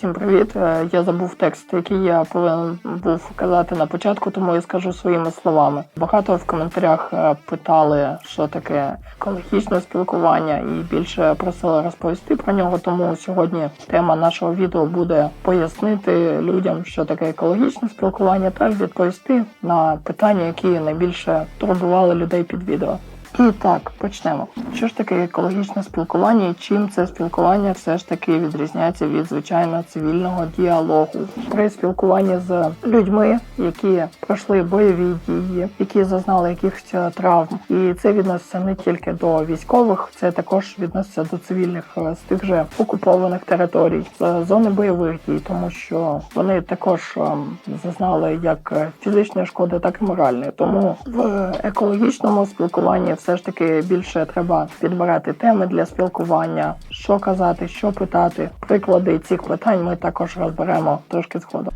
Всім привіт. Е, Я забув текст, який я повинен був казати на початку, тому я скажу своїми словами. Багато в коментарях е, питали, що таке екологічне спілкування, і більше просили розповісти про нього. Тому сьогодні тема нашого відео буде пояснити людям, що таке екологічне спілкування, та відповісти на питання, які найбільше турбували людей під відео. І так, почнемо. Що ж таке екологічне спілкування і чим це спілкування все ж таки відрізняється від звичайного цивільного діалогу? При спілкуванні з людьми, які пройшли бойові дії, які зазнали якихось е, травм, і це відноситься не тільки до військових, це також відноситься до цивільних е, з тих же окупованих територій, з зони бойових дій, тому що вони також зазнали як е, фізичної шкоди, так і моральної. Тому в екологічному спілкуванні все ж таки більше треба підбирати теми для спілкування, що казати, що питати. Приклади цих питань ми також розберемо трошки згодом.